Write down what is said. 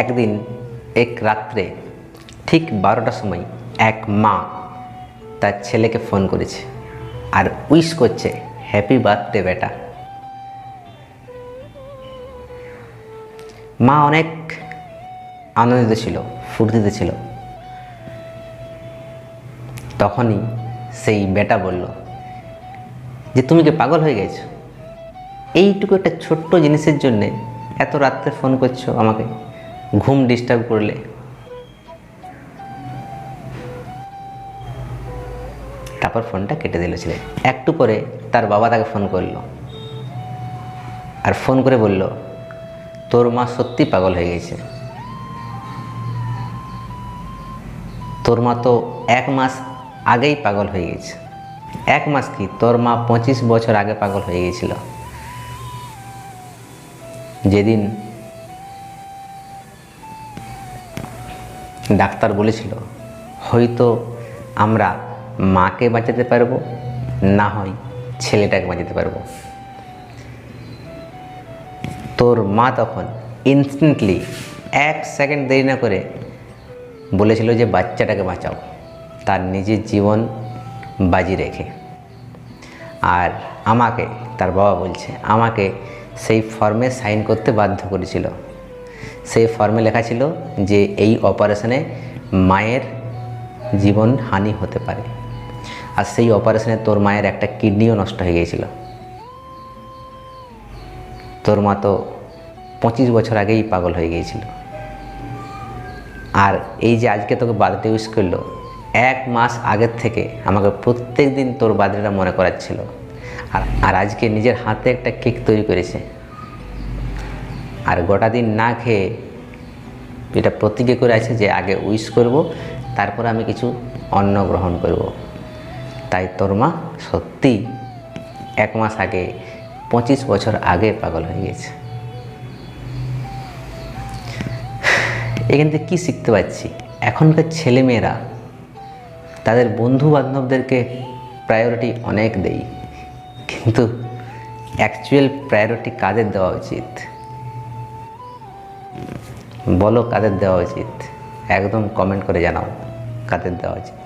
একদিন, এক রাত্রে, ঠিক বারোটার সময়, এক মা তার ছেলেকে ফোন করেছে আর উইশ করছে হ্যাপি বার্থডে বেটা। মা অনেক আনন্দিত ছিল, ফুর্তিতে ছিল। তখনই সেই বেটা বলল, যে তুমি কি পাগল হয়ে গেছো? এইটুকু একটা ছোট্ট জিনিসের জন্যে এত রাত্রে ফোন করছ আমাকে। ঘুম ডিস্টার্ব করলে। তারপর ফোনটা কেটে দিল ছেলে। একটু পরে তার বাবা তাকে ফোন করল। আর ফোন করে বলল, তোর মা সত্যি পাগল হয়ে গেছে। তোর মা তো এক মাস আগেই পাগল হয়ে গেছে। এক মাস কি? তোর মা পঁচিশ বছর আগে পাগল হয়ে গেছিল। যেদিন ডাক্তার বলেছিল, হয়তো আমরা মাকে বাঁচাতে পারব, না হয় ছেলেটাকে বাঁচাতে পারব। তোর মা তখন ইনস্ট্যান্টলি এক সেকেন্ড দেরি না করে বলেছিল যে, বাচ্চাটাকে বাঁচাও, তার নিজের জীবন বাজি রেখে। আর আমাকে, তার বাবা বলছে, আমাকে সেই ফর্মে সাইন করতে বাধ্য করেছিল। সেই ফর্মে লেখা ছিল যে এই অপারেশনে মায়ের জীবন হানি হতে পারে। আর সেই অপারেশনে তোর মায়ের একটা কিডনিও নষ্ট হয়ে গিয়েছিল। তোর মা তো পঁচিশ বছর আগেই পাগল হয়ে গিয়েছিল। আর এই যে আজকে তোকে বার্থডে উইশ করল, এক মাস আগের থেকে আমাকে প্রত্যেক দিন তোর বার্থডেটা মনে করাচ্ছিল। আর আর আজকে নিজের হাতে একটা কেক তৈরি করেছে। আর গোটা দিন না খেয়ে এটা প্রতিজ্ঞা করে আছে যে আগে উইশ করব, তারপর আমি কিছু অন্ন গ্রহণ করব। তাই তোর মা সত্যি এক মাস আগে, পঁচিশ বছর আগে পাগল হয়ে গেছে। এখান থেকে কী শিখতে পারছি? এখনকার ছেলেমেয়েরা তাদের বন্ধু বান্ধবদেরকে প্রায়োরিটি অনেক দেই, কিন্তু অ্যাকচুয়াল প্রায়োরিটি কাদের দেওয়া উচিত? বলো কাদের দেওয়া উচিত? একদম কমেন্ট করে জানাও কাদের দেওয়া উচিত।